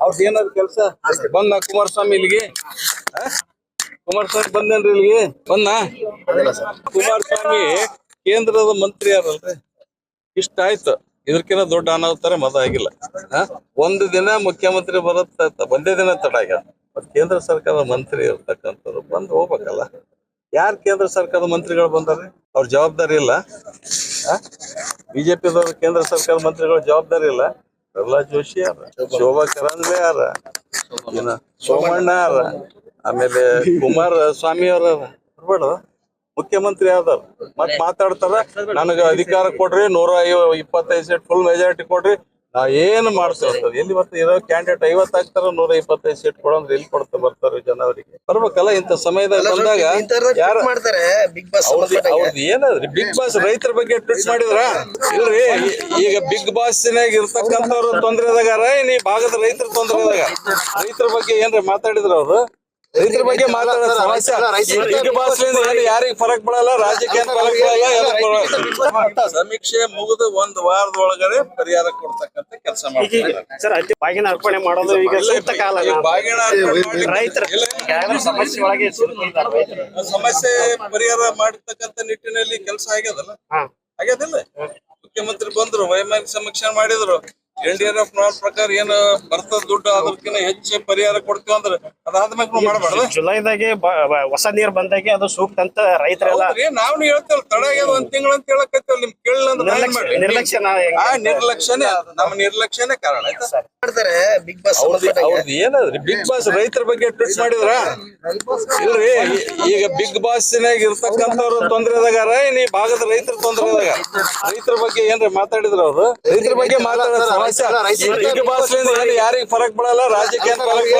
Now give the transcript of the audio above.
ಅವ್ರದ್ದು ಏನಾದ್ರು ಕೆಲಸ? ಬಂದ ಕುಮಾರಸ್ವಾಮಿ ಇಲ್ಲಿಗೆ? ಕುಮಾರಸ್ವಾಮಿ ಬಂದೇನ್ರಿ ಇಲ್ಲಿಗೆ? ಬಂದ ಕುಮಾರಸ್ವಾಮಿ ಕೇಂದ್ರದ ಮಂತ್ರಿ ಯಾರಲ್ರಿ? ಇಷ್ಟ ಆಯ್ತು. ಇದಕ್ಕಿಂತ ದೊಡ್ಡ ಅನಾಹುತರ ಮದ ಆಗಿಲ್ಲ? ಒಂದು ದಿನ ಮುಖ್ಯಮಂತ್ರಿ ಬರತ್ತ ಒಂದೇ ದಿನ ತಡ ಆಗ್ಯಾರ ಮತ್ತ್ ಕೇಂದ್ರ ಸರ್ಕಾರದ ಮಂತ್ರಿ ಇರ್ತಕ್ಕಂಥವ್ರು ಬಂದು ಹೋಗ್ಬೇಕಲ್ಲ. ಯಾರ್ ಕೇಂದ್ರ ಸರ್ಕಾರದ ಮಂತ್ರಿಗಳು ಬಂದಾರೆ ಅವ್ರ ಜವಾಬ್ದಾರಿ ಇಲ್ಲ. ಬಿಜೆಪಿದವ್ರು ಕೇಂದ್ರ ಸರ್ಕಾರದ ಮಂತ್ರಿಗಳ ಜವಾಬ್ದಾರಿ ಇಲ್ಲ. ಪ್ರಹ್ಲಾದ್ ಜೋಶಿ ಯಾರ? ಶೋಭಾ ಕರಂದ್ಲೆ ಯಾರ? ಏನ ಸೋಮಣ್ಣ ಆಮೇಲೆ ಕುಮಾರ ಸ್ವಾಮಿ ಅವ್ರ ಮುಖ್ಯಮಂತ್ರಿ ಯಾವ್ದಾರ? ಮತ್ ಮಾತಾಡ್ತಾರ? ನನಗ ಅಧಿಕಾರ ಕೊಡ್ರಿ, ನೂರ ಇಪ್ಪತ್ತೈದು ಸೀಟ್ ಫುಲ್ ಮೆಜಾರಿಟಿ ಕೊಡ್ರಿ. ನಾ ಏನು ಮಾಡ್ತೇವೆ ಎಲ್ಲಿ ಬರ್ತ ಇರೋ ಕ್ಯಾಂಡಿಡೇಟ್ ಐವತ್ ಆಗ್ತಾರ ನೂರ ಇಪ್ಪತ್ತೈದು ಸೀಟ್ ಕೊಡಂದ್ರೆ ಎಲ್ಲಿ ಕೊಡ್ತಾ ಬರ್ತಾರೆ ಜನ ಅವರಿಗೆ ಬರ್ಬೇಕಲ್ಲ ಇಂಥ ಸಮಯದಲ್ಲಿ ಬಂದಾಗ ಏನಾದ್ರಿ ಮಾಡ್ತಾರೆ ಬಿಗ್ ಬಾಸ್ ಅವ್ರದ್ದು ಅವ್ರದ್ದು ಏನದ್ರಿ ಬಿಗ್ ಬಾಸ್ ರೈತರ ಬಗ್ಗೆ ಟ್ವೀಟ್ ಮಾಡಿದ್ರ? ಇಲ್ರಿ ಈಗ ಬಿಗ್ ಬಾಸ್ ಇರ್ತಕ್ಕಂಥವ್ರ ತೊಂದರೆದಾಗ ಏನ್ ಈ ಭಾಗದ ರೈತರ ತೊಂದರೆದಾಗ ರೈತರ ಬಗ್ಗೆ ಏನ್ರಿ ಮಾತಾಡಿದ್ರ ಅವ್ರು? ರೈತರ ಬಗ್ಗೆ ಮಾತಾಡೋದು ಸಮಸ್ಯೆ. ಏನು? ಯಾರಿಗ್ ಫರಕ್ ಬೀಳಲ್ಲ ರಾಜ್ಯಕ್ಕೆ ಏನ್ ಫರಕ್ ಬೀಳಲ್ಲ ಸಮೀಕ್ಷೆ ಮುಗಿದು ಒಂದ್ ವಾರದ ಒಳಗಡೆ ಪರಿಹಾರ ಕೊಡ್ತಕ್ಕಂತ ಕೆಲಸ ಮಾಡ್ತಾರೆ ಬಾಗಿನ ಅರ್ಪಣೆ ಮಾಡೋದು ಈಗ ಸೂಕ್ತ ಕಾಲ ಬಾಗಿನ ರೈತರ ಸಮಸ್ಯೆ ಒಳಗೆ ಸಮಸ್ಯೆ ಪರಿಹಾರ ಮಾಡತಕ್ಕಂತ ನಿಟ್ಟಿನಲ್ಲಿ ಕೆಲಸ ಆಗ್ಯದಲ್ಲ. ಆಗ್ಯದಿಲ್ಲ? ಮುಖ್ಯಮಂತ್ರಿ ಬಂದ್ರು ವೈಮಾನಿಕ ಸಮೀಕ್ಷೆ ಮಾಡಿದ್ರು. ಎನ್ ಡಿ ಆರ್ ಎಫ್ ಪ್ರಕಾರ ಏನು ಬರ್ತದ ದುಡ್ಡು ಅದಕ್ಕಿಂತ ಹೆಚ್ಚು ಪರಿಹಾರ ಕೊಡ್ತೀವಿ ಅಂದ್ರೆ ಅದಾದ್ಮೇಲೆ ನಾವು ಮಾಡಬಾರ್ದು. ಜುಲೈದಾಗೆ ಹೊಸ ನೀರ್ ಬಂದಾಗೆ ಅದು ಸೂಕ್ತ ಅಂತ ರೈತರೆಲ್ಲ ನಾವ್ ಹೇಳ್ತೇವಲ್ಲ ತಡ ಆಗ್ಯದ ಒಂದ್ ತಿಂಗಳ ಅಂತ ಹೇಳಕತ್ತೇವಲ್ಲ ನಿಮ್ ಕೇಳಿಲ್ಲ ಅಂದ್ರೆ ನಿರ್ಲಕ್ಷ್ಯ ಆ ನಿರ್ಲಕ್ಷ್ಯನೇ ಅದು. ನಮ್ಮ ನಿರ್ಲಕ್ಷ್ಯನೇ ಕಾರಣ ಮಾಡ್ತಾರೆ ಬಿಗ್ ಬಾಸ್ ಅವ್ರದ್ದು ಏನಾದ್ರೂ? ಬಿಗ್ ಬಾಸ್ ರೈತರ ಬಗ್ಗೆ ಟ್ವೀಟ್ ಮಾಡಿದ್ರ? ಇಲ್ರಿ ಈಗ ಬಿಗ್ ಬಾಸ್ ಇರ್ತಕ್ಕಂಥವ್ರು ತೊಂದ್ರೆದಾಗಾರ ಏನ್ ಈ ಭಾಗದ ರೈತರ ತೊಂದ್ರೆದಾಗ ರೈತರ ಬಗ್ಗೆ ಏನ್ರಿ ಮಾತಾಡಿದ್ರ ಅವ್ರು? ರೈತರ ಬಗ್ಗೆ ಮಾತಾಡೋ ಯಾರಿಗ್ ಫರಕ್ ಬೀಳಲ್ಲ ರಾಜಕೀಯ ಫರಕ್